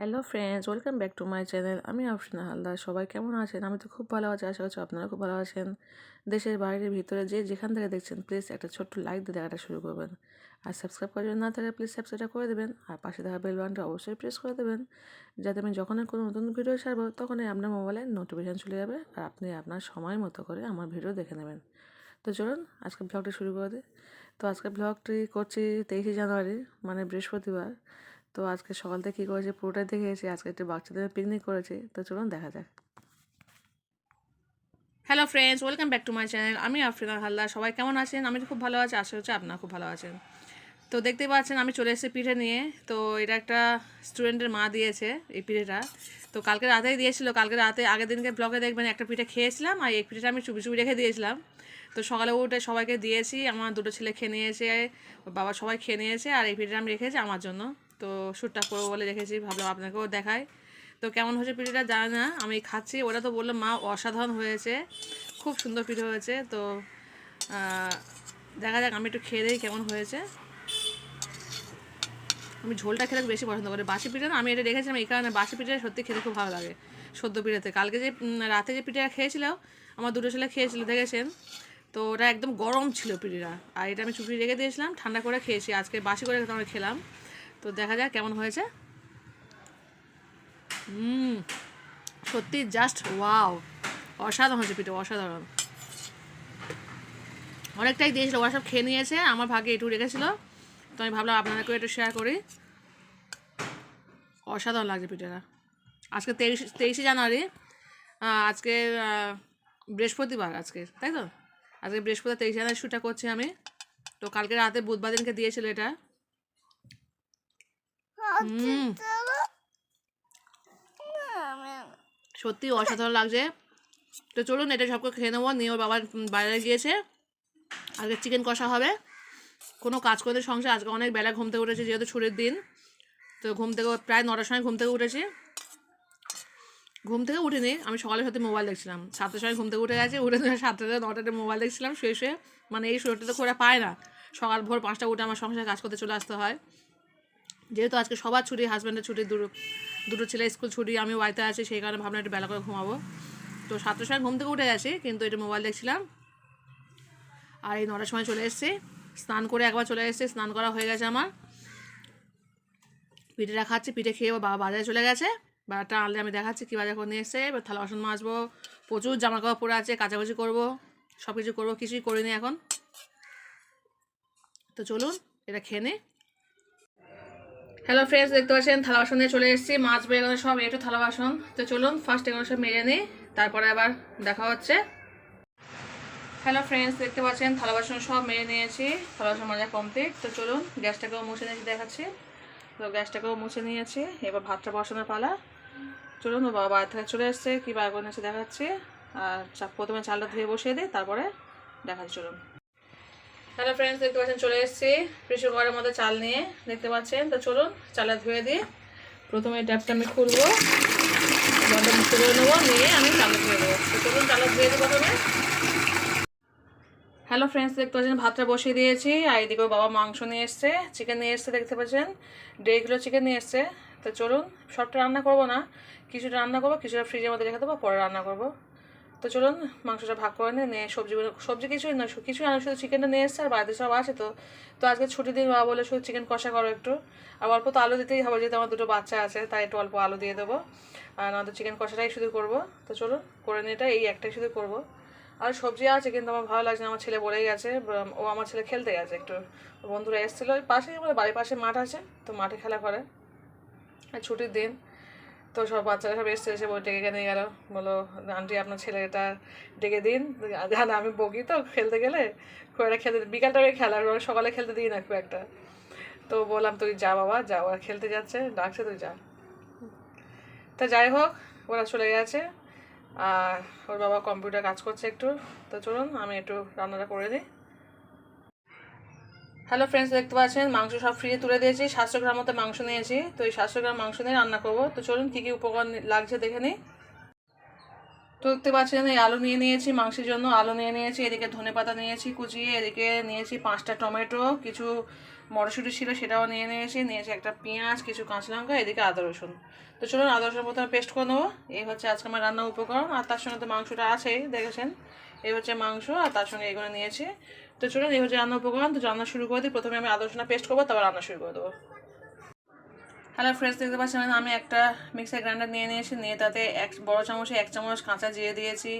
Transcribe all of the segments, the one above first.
Hello friends welcome back to my channel আমি আফরিনা হালদার। সবাই কেমন আছেন? আমি তো খুব ভালো আছি। আশা করছি আপনারা খুব ভালো আছেন। দেশের বাইরের ভিতরে যে যেখান থেকে দেখছেন প্লিজ একটা ছোট্ট লাইক দিয়ে দেখাটা শুরু করবেন। আর সাবস্ক্রাইব করার জন্য না থাকলে প্লিজ সাবস্ক্রাইবটা করে দেবেন। আর পাশে থাকা বেল বাটনটা অবশ্যই প্রেস করে দেবেন। যাতে আমি যখনই কোনো নতুন ভিডিও ছাড়বো, তখনই আপনার মোবাইলে নোটিফিকেশান চলে যাবে আর আপনি আপনার সময় মতো করে আমার ভিডিও দেখে নেবেন। তো চলুন, আজকে ব্লগটা শুরু করে দিই। তো আজকে ব্লগটি করছি তেইশে জানুয়ারি মানে বৃহস্পতিবার। তো আজকে সকাল থেকে কী করেছে? পুরোটাই দেখে দেখেছি আজকে একটু বাচ্চাদের পিকনিক করেছে। তো চলুন দেখা যাক। Hello friends welcome back to my channel আমি আফরিনা হালদার। সবাই কেমন আছেন? আমি খুব ভালো আছি। আশা হচ্ছে আপনারা খুব ভালো আছেন। তো দেখতে পাচ্ছেন, আমি চলে এসেছি পিঠে নিয়ে। তো এটা একটা স্টুডেন্টের মা দিয়েছে এই পিঠেটা। তো কালকে রাতেই দিয়েছিল। কালকে রাতে আগের দিনকে ব্লগে দেখবেন একটা পিঠে খেয়েছিলাম আর এই পিঠেটা আমি চুপি চুপি রেখে দিয়েছিলাম। তো সকালে উঠে সবাইকে দিয়েছি। আমার দুটো ছেলে খেয়ে নিয়েছে। বাবা সবাই খেয়ে নিয়েছে আর এই পিঠেটা আমি রেখেছি আমার জন্য। তো শ্যুটটা করব বলে রেখেছি ভাবলাম আপনাকেও দেখাই। তো কেমন হয়েছে পিঠেটা জানে না, আমি খাচ্ছি, ওরা তো বলল, মা, অসাধারণ হয়েছে, খুব সুন্দর পিঠে হয়েছে। তো দেখা যাক, আমি একটু খেয়ে দিই কেমন হয়েছে। আমি ঝোলটা খেতে বেশি পছন্দ করি। বাসি পিঠে না, আমি এটা রেখেছিলাম এই কারণে বাসি পিঠে সত্যি খেতে খুব ভালো লাগে, সদ্য পিঠেতে কালকে যে রাতে যে পিঠেটা খেয়েছিল আমার দুটো ছেলে খেয়েছিল, দেখেছেন? তো ওটা একদম গরম ছিল পিঠেটা আর এটা আমি চুপড়ি রেখে দিয়েছিলাম, ঠান্ডা করে খেয়েছি, আজকে বাসি করে আমরা খেলাম। তো দেখা যাক কেমন হয়েছে। হুম, সত্যি জাস্ট ওয়াও অসাধারণ হয়েছে পিঠে, অসাধারণ। অনেকটাই দিয়েছিল, ওরা সব খেয়ে নিয়েছে, আমার ভাগে একটু রেখেছিল। তো আমি ভাবলাম আপনাদেরকেও একটু শেয়ার করি। অসাধারণ লাগছে পিঠেটা। আজকে তেইশ, তেইশে জানুয়ারি আজকে বৃহস্পতিবার আজকে, তাই তো? আজকে বৃহস্পতিবার তেইশে জানুয়ারি শ্যুটটা করছি আমি। তো কালকে রাতে বুধবার দিনকে দিয়েছিল এটা। সত্যি অসাধারণ লাগছে। তো চলুন এটা সবকে খেয়ে নেব। নিয়ে ওর বাবা উম, বাইরে গিয়েছে। আজকে চিকেন কষা হবে। কোনো কাজ করতে সংসার। আজকে অনেক বেলা ঘুম থেকে উঠেছি যেহেতু ছুটির দিন। তো ঘুম থেকে প্রায় নটার সময় ঘুম থেকে উঠেছি। ঘুম থেকে উঠিনি আমি সকালে সাথে মোবাইল দেখছিলাম। সাতটার সময় ঘুম থেকে উঠে গেছি উঠে সাতটাতে নটাতে মোবাইল দেখছিলাম শুয়ে শুয়ে। মানে এই শরীরটা তো করে পায় না। সকাল ভোর পাঁচটা উঠে আমার সংসারে কাজ করতে চলে আসতে হয়। যেহেতু আজকে সবার ছুটি হাজব্যান্ডের ছুটি দুটো দুটো ছেলে স্কুল ছুটি, আমি বাড়িতে আছি, সেই কারণে ভাবলাম একটু বেলা করে ঘুমাবো। তো সাতটার সময় ঘুম থেকে উঠে গেছি, কিন্তু এটা মোবাইল দেখছিলাম। আর এই নটার সময় চলে এসেছি। স্নান করে একবার চলে এসেছি, স্নান করা হয়ে গেছে আমার। পিঠেটা খাচ্ছি, পিঠে খেয়ে বাবা বাজারে চলে গেছে। বাজারটা আনলে আমি দেখাচ্ছি কী বাজার করে নিয়ে এসছে। এবার থালা বাসন মাজবো, প্রচুর জামা কাপড় পরে আছে, কাচাকুচি করব সব কিছু করব, কিছুই করিনি এখন। তো চলুন, এটা খেয়ে হ্যালো ফ্রেন্ডস দেখতে পাচ্ছেন, থালা বাসন চলে এসেছি, মাছ বেগুন সব একটু থালা বাসন। তো চলুন ফার্স্ট এগুলো সব মেরে নিই, তারপরে আবার দেখা হচ্ছে। হ্যালো ফ্রেন্ডস দেখতে পাচ্ছেন, থালা বাসন সব মেরে নিয়েছি, থালা বাসন মাজা কমপ্লিট তো চলুন, গ্যাসটাকেও মুছে নিয়েছি, দেখাচ্ছি। তো গ্যাসটাকেও মুছে নিয়েছি, এবার ভাতটা বসানোর পালা। চলুন ও বাবা থেকে চলে এসছে, কী বার করে নিয়েছে দেখাচ্ছি। আর প্রথমে চালটা ধুয়ে বসিয়ে দিই, তারপরে দেখাচ্ছি, চলুন। হ্যালো ফ্রেন্ডস দেখতে পাচ্ছেন, চলে এসেছি প্রেশার কুকারের মধ্যে চাল নিয়ে। দেখতে পাচ্ছেন? তো চলুন, চালা ধুয়ে দিই। প্রথমে ট্যাপটা আমি খুলবো। মুক্ত করে নেব, নিয়ে আমি চালা ধুয়ে দেবো। তো চলুন, চালা ধুয়ে দিই প্রথমে। হ্যালো ফ্রেন্ডস দেখতে পাচ্ছেন, ভাতটা বসিয়ে দিয়েছি। আর এদিকেও বাবা মাংস নিয়ে এসছে চিকেন নিয়ে এসছে, দেখতে পাচ্ছেন। দেড় কিলো চিকেন নিয়ে এসছে। তো চলুন, সবটা রান্না করব না। কিছুটা রান্না করব, কিছুটা ফ্রিজের মধ্যে রেখে দেবো, পরে রান্না করব। তো চলুন, মাংসটা ভাগ করে নিয়ে নিয়ে সবজিগুলো সবজি কিছুই না কিছুই না, শুধু চিকেনটা নিয়ে এসছে, আর বাড়িতে সব আছে তো। তো আজকে ছুটির দিন, বাবা বলে শুধু চিকেন কষা করো একটু। আর অল্প তো আলু দিতেই হবে, যেহেতু আমার দুটো বাচ্চা আছে, তাই একটু অল্প আলু দিয়ে দেবো। আর নয়তো চিকেন কষাটাই শুধু করব। তো চলুন, করে নিয়ে এটা এই একটাই শুধু করব। আর সবজি আছে, কিন্তু আমার ভালো লাগছে না, আমার ছেলে বলেই গেছে ও আমার ছেলে খেলতে গেছে একটু। বন্ধুরা এসেছিল পাশেই আমাদের বাড়ির পাশে মাঠ আছে, তো মাঠে খেলা করে। আর ছুটির দিন তো সব বাচ্চারা সব এসছে, এসে বই ডেকে নিয়ে গেলো। বলো, আন্টি, আপনার ছেলেটা ডেকে দিন। জানা, আমি বকি তো খেলতে গেলে, খুব একটা খেলতে বিকাল টাইমে খেলা, আর ওরা সকালে খেলতে দিই না খুব একটা। তো বললাম, তুই যা বাবা, যা, ওরা খেলতে যাচ্ছে, ডাকছে, তুই যা। তা যাই হোক, ওরা চলে গেছে, আর ওর বাবা কম্পিউটার কাজ করছে একটু। তো চলুন, আমি একটু রান্নাটা করে দিই হ্যালো ফ্রেন্ডস দেখতে পাচ্ছেন? মাংস সব ফ্রিজে তুলে দিয়েছি। সাতশো গ্রাম মতো মাংস নিয়েছি। তো এই সাতশো গ্রাম মাংস নিয়ে রান্না করব। তো চলুন, কী কী উপকরণ লাগছে দেখে নিই। তো দেখতে পাচ্ছেন, এই আলু নিয়ে নিয়েছি মাংসের জন্য। আলু নিয়ে নিয়েছি, এদিকে ধনে পাতা নিয়েছি, কুচিয়ে এদিকে নিয়েছি পাঁচটা টমেটো, কিছু মটরশুঁটি ছিল সেটাও নিয়ে নিয়েছি নিয়েছি একটা পেঁয়াজ, কিছু কাঁচা লঙ্কা, এদিকে আদা রসুন। তো চলুন, আদা রসুন প্রথমে পেস্ট করে নেব। এই হচ্ছে আজকে আমার রান্নার উপকরণ। আর তার সঙ্গে তো মাংসটা আছেই, দেখেছেন? এই হচ্ছে মাংস, আর তার সঙ্গে এগুলো নিয়েছি। তো চলুন এই হচ্ছে রান্না উপকরণ। তো রান্না শুরু করে দিই। প্রথমে আমি আদা রসুনটা পেস্ট করব, তারপর রান্না শুরু করে দেবো। হ্যালো ফ্রেন্ডস দেখতে পাচ্ছেন আমি একটা মিক্সার গ্রাইন্ডার নিয়ে নিয়েছি। নিয়ে তাতে এক বড় চামচে এক চামচ কাঁচা জিরে দিয়েছি,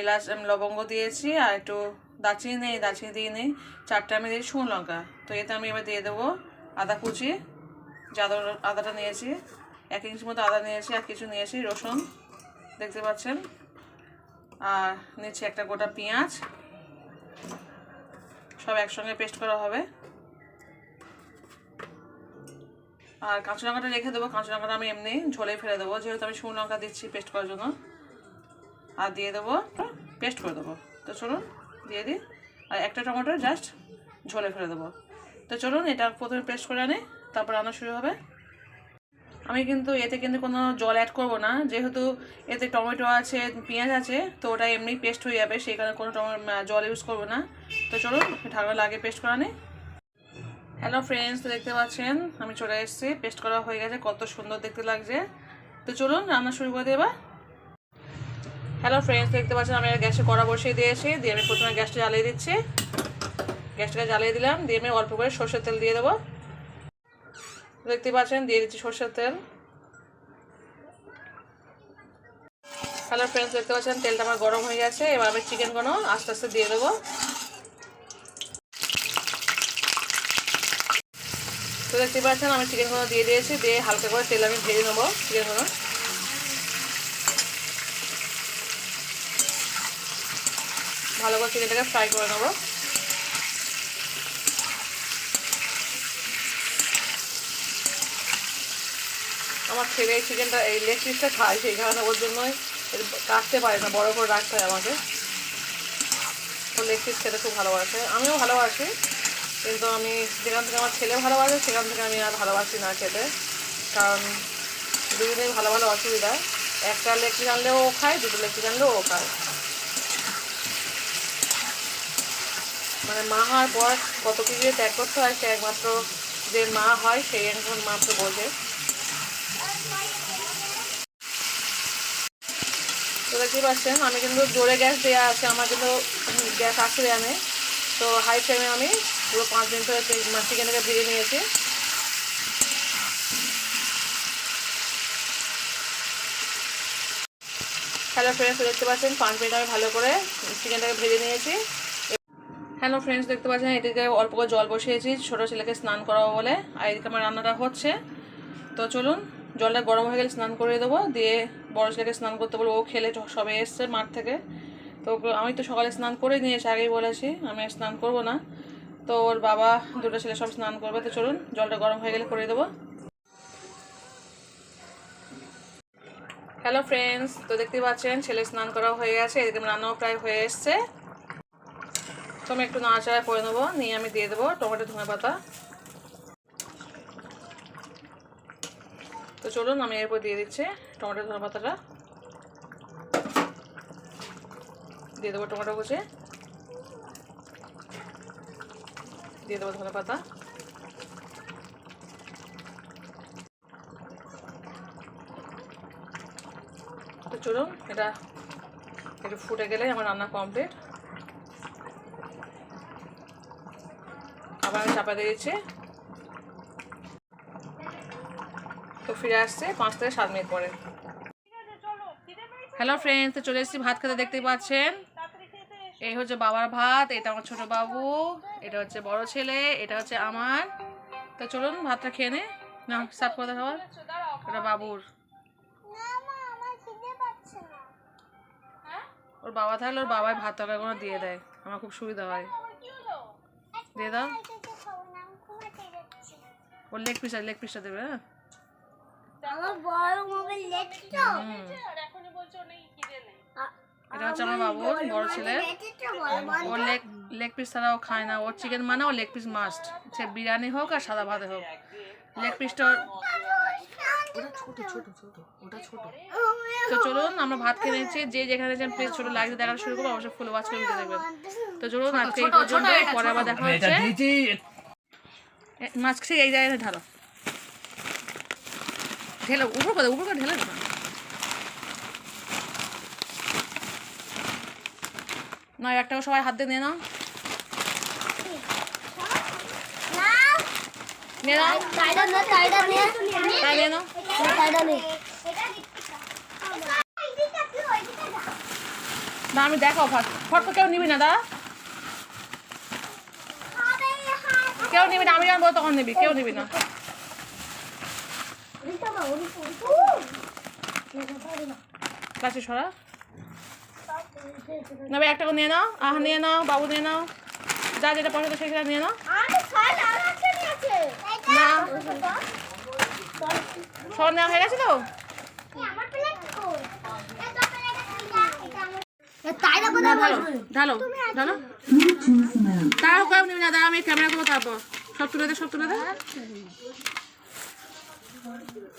এলাচ লবঙ্গ দিয়েছি, আর একটু দারচিনি নেই, দারচিনি দিয়ে নেই চারটে আমি দিয়েছি শুকনো লঙ্কা। তো এতে আমি এবার দিয়ে দেবো আদা কুচি, যে আদাটা নিয়েছি। এক ইঞ্চি মতো আদা নিয়েছি, আর কিছু নিয়েছি রসুন, দেখতে পাচ্ছেন। আর নিচ্ছি একটা গোটা পেঁয়াজ। সব একসঙ্গে পেস্ট করা হবে। আর কাঁচা লঙ্কাটা রেখে দেবো। কাঁচা লঙ্কাটা আমি এমনি ঝোলে ফেলে দেবো। যেহেতু আমি শুকনো লঙ্কা দিচ্ছি পেস্ট করার জন্য। আর দিয়ে দেবো, পেস্ট করে দেবো। তো চলুন, দিয়ে দিই। আর একটা টমেটো জাস্ট ঝোলে ফেলে দেবো। তো চলুন, এটা প্রথমে পেস্ট করে আনি, তারপর রান্না শুরু হবে। আমি কিন্তু এতে কিন্তু কোনো জল অ্যাড করব না। যেহেতু এতে টমেটো আছে, পেঁয়াজ আছে, তো ওটা এমনি পেস্ট হয়ে যাবে। সেই কারণে কোনো জল ইউজ করব না। তো চলুন, ঢাকনা লাগিয়ে পেস্ট করা নিই। হ্যালো ফ্রেন্ডস তো দেখতে পাচ্ছেন, আমি চলে এসেছি। পেস্ট করা হয়ে গেছে, কত সুন্দর দেখতে লাগছে। তো চলুন, রান্না শুরু করে দেবা হ্যালো ফ্রেন্ডস দেখতে পাচ্ছেন, আমি গ্যাসে কড়া বসিয়ে দিয়েছি। দিয়ে আমি প্রথমে গ্যাসটা জ্বালিয়ে দিচ্ছি। গ্যাসটাকে জ্বালিয়ে দিলাম, দিয়ে আমি অল্প করে সর্ষের তেল দিয়ে দেবো। দেখতে পাচ্ছেন, দিয়ে দিচ্ছি সর্ষের তেল। হ্যালো ফ্রেন্ডস দেখতে পাচ্ছেন, তেলটা আমার গরম হয়ে গেছে। এবার আমি চিকেনগুলো আস্তে আস্তে দিয়ে দেবো। তো দেখতে পাচ্ছেন, আমি চিকেনগুলো দিয়ে দিয়েছি, দিয়ে হালকা করে তেল আমি ভেজে নেব চিকেনগুলো ভালো করে চিকেনটাকে ফ্রাই করে নেব। আমার ছেলে এই চিকেনটা এই লেগ পিসটা খায়, সেই কারণে ওর জন্যই কাটতে পারে না, বড় করে রাখতে হয় আমাকে। ও লেগ পিস খেতে খুব ভালোবাসে, আমিও ভালোবাসি। কিন্তু আমি যেখান থেকে আমার ছেলে ভালোবাসে, সেখান থেকে আমি আর ভালোবাসি না খেতে। কারণ দুজনেই ভালো ভালো অসুবিধা। একটা লেগ পিস আনলেও ও খায়, দুটো লেগ পিস আনলেও ও খায়। মানে মা হওয়ার পর কত কিছু ত্যাগ করতে হয়, সে একমাত্র যে মা হয়, সেই এখন মাত্র বোঝে। তো দেখতেই পাচ্ছেন, আমি কিন্তু জোরে গ্যাস দেওয়া আছে, আমার কিন্তু গ্যাস দেওয়া নেই তো হাই ফ্লেমে আমি পুরো পাঁচ মিনিট ধরে চিকেনটাকে ভেজে নিয়েছি। হ্যালো ফ্রেন্ডস দেখতে পাচ্ছেন, পাঁচ মিনিট আমি ভালো করে চিকেনটাকে ভেজে নিয়েছি। হ্যালো ফ্রেন্ডস দেখতে পাচ্ছেন, এদিকে অল্প করে জল বসিয়েছি, ছোটো ছেলেকে স্নান করাবো বলে। আর এদিকে আমার রান্নাটা হচ্ছে। তো চলুন, জলটা গরম হয়ে গেলে স্নান করে দেবো। দিয়ে বড় ছেলেকে স্নান করতে বলব, ও খেলে সবে এসছে মাঠ থেকে। তো আমি তো সকালে স্নান করে নিয়েছি, আগেই বলেছি, আমি স্নান করব না। তো ওর বাবা দুটো ছেলে সব স্নান করবে, তো চলুন জলটা গরম হয়ে গেলে করে দেবো। হ্যালো ফ্রেন্ডস তো দেখতেই পাচ্ছেন, ছেলে স্নান করা হয়ে গেছে, এদিকে রান্নাও প্রায় হয়ে এসছে। তো আমি একটু নাড়াচাড়া করে নেব, নিয়ে আমি দিয়ে দেবো টমেটো ধনে পাতা। তো চলুন, আমি এরপর দিয়ে দিচ্ছি টমেটো ধনে পাতাটা। দিয়ে দেবো টমেটো কুচি। দিয়ে দেবো ধনে পাতা। তো চলুন, এটা একটু ফুটে গেলে আমার রান্না কমপ্লিট আবার আমি চাপা দিয়েছি তো ফিরে আসছে পাঁচ থেকে সাত মিনিট পরে। হ্যালো ফ্রেন্ডস তো চলে এসেছি, ভাত খেতে দেখতেই পাচ্ছেন। এই হচ্ছে বাবার ভাত, এটা আমার ছোট বাবু। এটা হচ্ছে বড় ছেলে এটা হচ্ছে আমার। তো চলুন ভাতটা খেয়ে নে। না সার্ভ করে খাবার এটা বাবুর। ওর বাবা থাকলে ওর বাবাই ভাত তরকারিগুলো দিয়ে দেয়। আমার খুব সুবিধা হয়। দিয়ে দাও। ওর লেগ পিস লেগ পিসটা দেবে হ্যাঁ। এটা হচ্ছে আমার বাবুর বড় ছেলে। ওর লেগ লেগ পিস ছাড়াও খায় না। ওর চিকেন মানে ওর লেগ পিস মাস্ট সে বিরিয়ানি হোক আর সাদা ভাতে হোক। লেগ পিসটা তো চলুন আমরা ভাত খেয়ে নিচ্ছি। যে যেখানে যেন প্লিজ ছোট লাগছে দেখা শুরু করব অবশ্যই ফুল ওয়াচ করে দেখবেন। তো চলুন আজকে এই পর্যন্ত পরে আবার দেখা হচ্ছে। মাছ সেই এই জায়গায় ঢালো। ঢেলো উপর করে উপর করে ঢেলে না? না একটা সবাই হাত দিয়ে নিয়ে নাও। নে, আমি দেখো ফট ফট করে কেউ নিবি না দা কেউ নিবি না, আমি যখন তখন নিবি, কেউ নিবি না। কাছে সরা। নেবে একটা নিয়ে নাও। আহ, নিয়ে নাও, বাবু নিয়ে নাও। যা যেটা পছন্দ সেটা নিয়ে নাও। না। সব নেওয়া হয়ে গেছে তো? টাইডা ঢালো ঢালো ঢালো। তাও কেউ নিবি না দাঁড়া আমি ক্যামেরা করব তারপর। সব তুলে দে সব তুলে দে।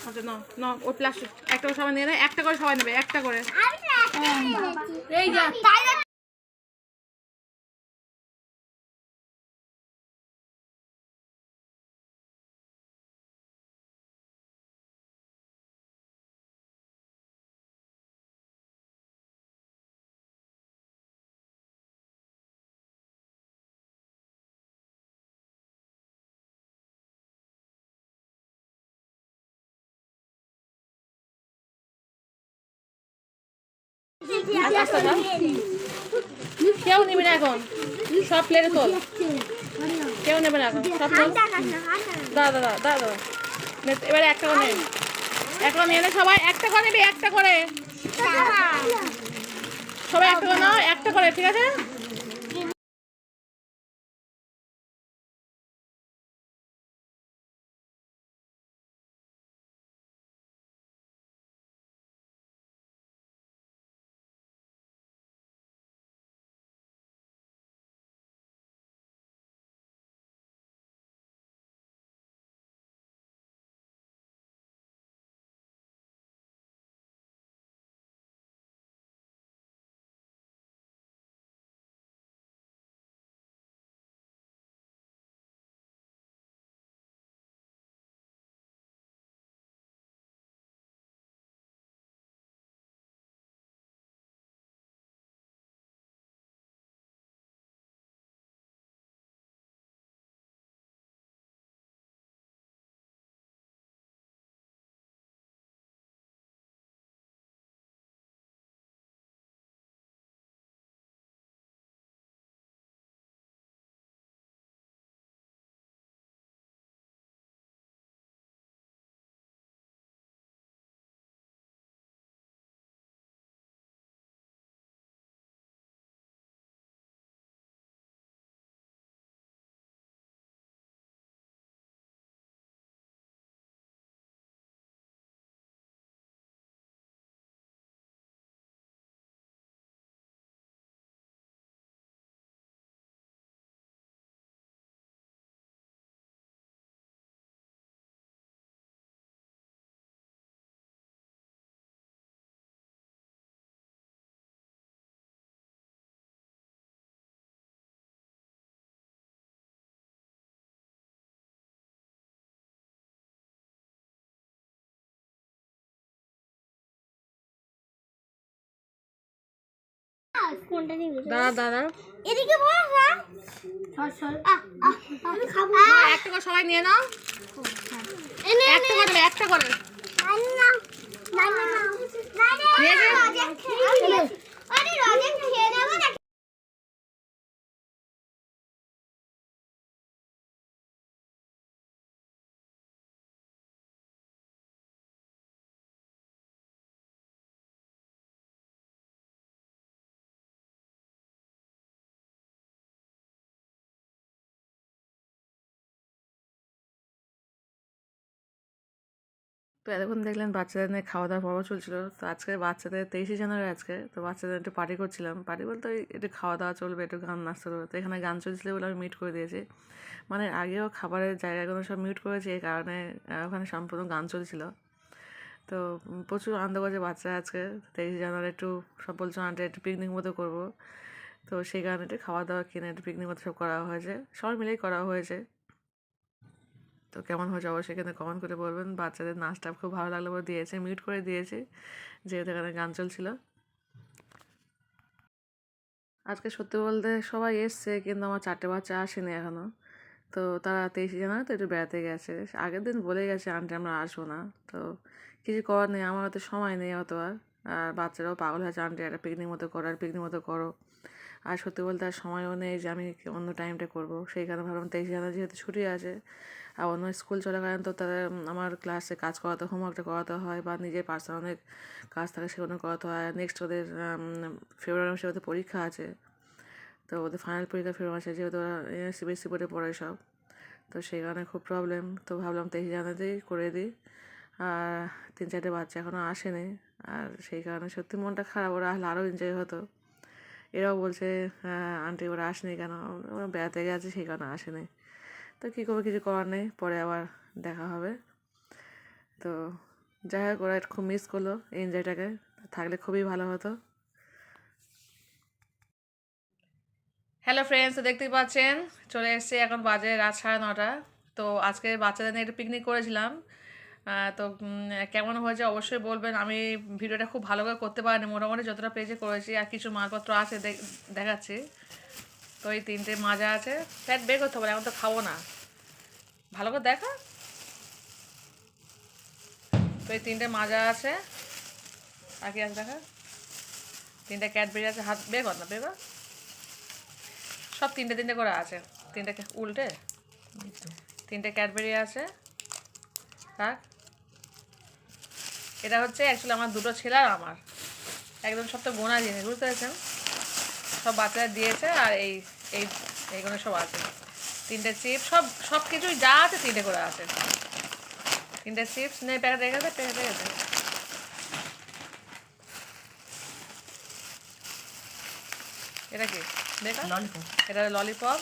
আচ্ছা নাও নাও ওই প্লাস্টিক একটা করে সবাই নেয় একটা করে সবাই নেবে একটা করে। এই যা। কেউ নিবি না এখন। সব প্লেটে তোল। কেউ নেবে না এখন। সব তোল। দাদা দাদা দাদা এবারে একটা করে নে। একটা নিয়ে সবাই একটা করে নেবে একটা করে। সবাই একটা করে নাও একটা করে ঠিক আছে? কোনটা নিবি দাদা দাদা এদিকে বস না সর সর আমি খাব একটা করে সবাই নিয়ে নাও এনে একটা করে একটা করে না না না তো এতক্ষণ দেখলেন বাচ্চাদের নিয়ে খাওয়া দাওয়া পর্ব চলছিল। তো আজকে বাচ্চাদের তেইশে জানুয়ারি আজকে। তো বাচ্চাদের একটু পার্টি করছিলাম। পার্টি বলতে ওই একটু খাওয়া দাওয়া চলবে, একটু গান নাচতে করবে তো এখানে গান চলছিল বলে আমি মিট করে দিয়েছি। মানে আগেও খাবারের জায়গাগুলো সব মিউট করেছি, এই কারণে ওখানে সম্পূর্ণ গান চলছিল। তো প্রচুর আনন্দ করছে বাচ্চারা আজকে। তেইশে জানুয়ারি একটু সব বলছো, আন্টি, একটু পিকনিক মতো করব। তো সেই কারণে একটু খাওয়া দাওয়া কিনে একটু পিকনিক মতো সব করা হয়েছে। সবাই মিলেই করা হয়েছে। তো কেমন হয়েছে অবশ্যই এখানে কমেন্ট করে বলবেন। বাচ্চাদের নাচটা খুব ভালো লাগল বলে দিয়েছে মিউট করে দিয়েছি, যেহেতু এখানে গান চলছিল। আজকে সত্যি বলতে সবাই এসছে, কিন্তু আমার চারটে বাচ্চা আসেনি এখনও তো তারা তেইশে জানুয়ারি তো একটু বেড়াতে গেছে। আগের দিন বলে গেছে, আন্টি, আমরা আসব না। তো কিছু করার নেই, আমার অত সময় নেই অত আর। আর বাচ্চারাও পাগল হয়েছে, আন্টি, একটা পিকনিক মতো করো, আর পিকনিক মতো করো। আর সত্যি বলতে আর সময়ও নেই যে আমি অন্য টাইমটা করব। সেই কারণে ভাবলাম তেইশে জানুয়ারি যেহেতু ছুটি আছে আর অন্য স্কুল চলাকালীন তো তাদের আমার ক্লাসে কাজ করাতে হোমওয়ার্কটা করাতে হয় বা নিজের পার্সোনাল অনেক কাজ থাকে সেগুলো করাতে হয়। নেক্সট ওদের ফেব্রুয়ারি মাসে ওদের পরীক্ষা আছে। তো ওদের ফাইনাল পরীক্ষা ফেব্রুয়ারি মাসে যেহেতু ওরা সিবিএসসি বোর্ডে পড়ে সব তো সেই কারণে খুব প্রবলেম তো ভাবলাম তেইশ জানুয়ারিতেই করে দিই। আর তিন চারটে বাচ্চা এখনও আসেনি। আর সেই কারণে সত্যি মনটা খারাপ ওরা আসলে আরও এনজয় হতো। এরাও বলছে "হ্যাঁ, আন্টি ওরা আসেনি কেন? ওরা বেড়াতে গেছে সেই কারণে আসেনি। তো কী করব, কিছু করার নেই, পরে আবার দেখা হবে। তো যাই হোক, ওরা খুব মিস করল এনজয়টাকে থাকলে খুবই ভালো হতো। হ্যালো ফ্রেন্ডস দেখতেই পাচ্ছেন, চলে এসেছি এখন বাজে রাত সাড়ে নটা। তো আজকে বাচ্চাদের নিয়ে একটু পিকনিক করেছিলাম। তো কেমন হয়েছে অবশ্যই বলবেন। আমি ভিডিওটা খুব ভালো করে করতে পারিনি, মোটামুটি যতটা পেজে করেছি, আর কিছু মালপত্র আছে দেখ- দেখাচ্ছি। তো এই তিনটে মাজা আছে। ফ্যাট বের করতে হবে এখন তো খাব না। ভালো করে দেখা। তো এই তিনটে মাজা আছে। আর কি আছে দেখা? তিনটে ক্যাডবেরি আছে হাত বের কর না বের কর। সব তিনটে তিনটে করে আছে। তিনটে উল্টে? তিনটে ক্যাডবেরি আছে। থাক এটা হচ্ছে অ্যাকচুয়ালি আমার দুটো ছেলে আর আমার। একদম সব তো গোনা জিনিস বুঝতে পেরেছেন? সব বাচ্চারা দিয়েছে আর এই এই এইগুলো সব আছে। তিনটে চিপস সব সব কিছুই যা আছে তিনটে করে আছে। তিনটে চিপস নেই প্যাকেট রেখে দে প্যাকেট রেখে এটা কি? দেখা ললিপপ এটা ললিপপ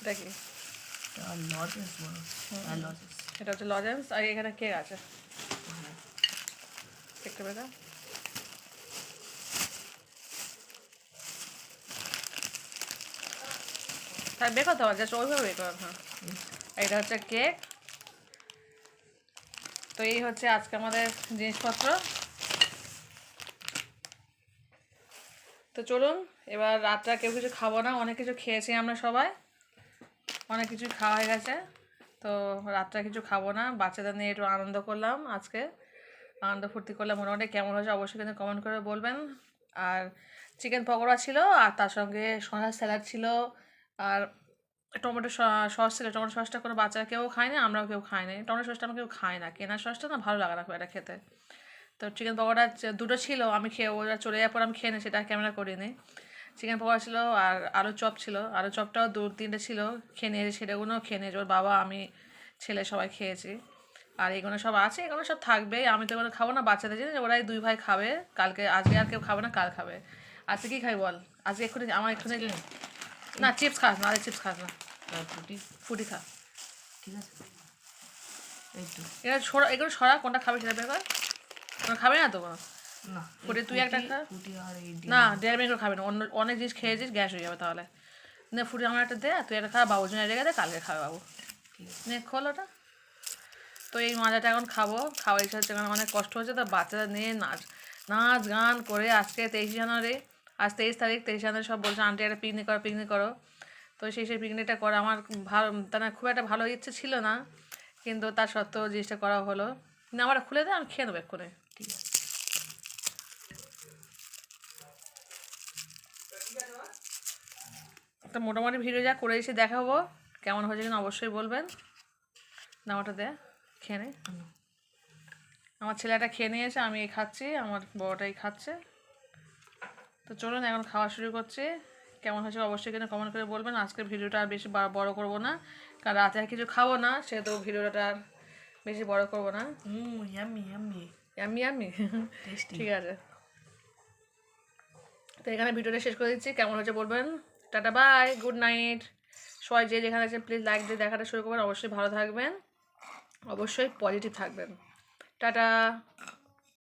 এটা কি? লজেন্স বলো। হ্যাঁ এটা হচ্ছে লজেন্স আর এখানে কেক আছে। কেকটা বেটা? তাই বের করতে হবে ওইভাবে বের হ্যাঁ। এটা হচ্ছে কেক। তো এই হচ্ছে আজকে আমাদের জিনিসপত্র। তো চলুন, এবার রাতটা কেউ কিছু খাব না, অনেক কিছু খেয়েছি আমরা সবাই। অনেক কিছু খাওয়া হয়ে গেছে। তো রাতটা কিছু খাব না, বাচ্চাদের নিয়ে একটু আনন্দ করলাম আজকে। আনন্দ ফুর্তি করলাম মোটামুটি। কেমন হয়েছে অবশ্যই কিন্তু কমেন্ট করে বলবেন। আর চিকেন পকোড়া ছিল, আর তার সঙ্গে শশা স্যালাড ছিল। আর টমেটো সস ছিল, টমেটো সসটা কোনো বাচ্চারা কেউ খায় না আমরাও কেউ খাই না টমেটো সসটা আমরা কেউ খাই না। কেনা সসটা না ভালো লাগে না এটা খেতে। তো চিকেন পকোড়া দুটো ছিল, আমি খেয়ে, ওরা চলে যাওয়ার পর আমি খেয়ে নিই সেটা ক্যামেরা করিনি। চিকেন পকোড়া ছিল, আর আলু চপ ছিল। আলু চপটাও দু তিনটে ছিল। খেয়ে নিয়েছি সেটাগুলো খেয়ে নিয়েছি। ওর বাবা, আমি, ছেলে সবাই খেয়েছি। আর এগুলো সব আছে এগুলো সব থাকবে। আমি তো এগুলো খাব না বাচ্চাদের জন্য ওরাই দুই ভাই খাবে। কালকে আজকে আর কেউ খাবে না কাল খাবে। আজকে কি খাই বল? আজকে এক্ষুনি আমার এক্ষুনি না চিপস খাস না আরে চিপস খাস না। ফুটি। ফুটি খা। ঠিক আছে। এটা ছড়া এগুলো সরা কোনটা খাবে সেটা বের কর। খাবে না তো না ফুটি তুই একটা খা। না দেড় মিনিট খাবি না। অন্য অনেক জিনিস খেয়েছিস গ্যাস হয়ে যাবে তাহলে। নে ফুটি আমার একটা দে তুই একটা খা বাবুর জন্য রেখে দে কালকে খাবে বাবু। নে খোল ওটা। তো এই মাজাটা এখন খাব। খাওয়ার ইচ্ছা হচ্ছে কারণ অনেক কষ্ট হচ্ছে, তো বাচ্চারা নিয়ে নাচ নাচ গান করে আজকে তেইশে জানুয়ারি, আজ তেইশ তারিখ, তেইশ জানুয়ারি সব বলছে, আন্টি একটা পিকনিক করো পিকনিক করো। তো সেই সেই পিকনিকটা করা আমার ভালো, তার খুব একটা ভালো ইচ্ছে ছিল না, কিন্তু তার সত্ত্বেও জিনিসটা করা হলো। না আমার খুলে দেয় আমি খেয়ে নেব এক্ষুনি। ঠিক আছে। একটা মোটামুটি ভিডিও যা করে এসে দেখাবো। কেমন হয়েছে কিনা অবশ্যই বলবেন। নামাটা দে। খেয়ে নে। আমার ছেলেটা খেয়ে নিয়েছে আমি এই খাচ্ছি আমার বড়টাই খাচ্ছে। তো চলুন এখন খাওয়া শুরু করছি। কেমন হয়েছে অবশ্যই কিন্তু কমেন্ট করে বলবেন। আজকের ভিডিওটা আর বেশি বড় করব না। কারণ রাতে আর কিছু খাব না সেহেতু ভিডিওটা আর বেশি বড় করব না। আমি আমি ঠিক আছে। তো এখানে ভিডিওটা শেষ করে দিচ্ছি। কেমন হয়েছে বলবেন। টাটা বাই গুড নাইট সবাই যে যেখানে আছেন প্লিজ লাইক দিয়ে দেখাটা শুরু করবেন। অবশ্যই ভালো থাকবেন। অবশ্যই পজিটিভ থাকবেন। টাটা।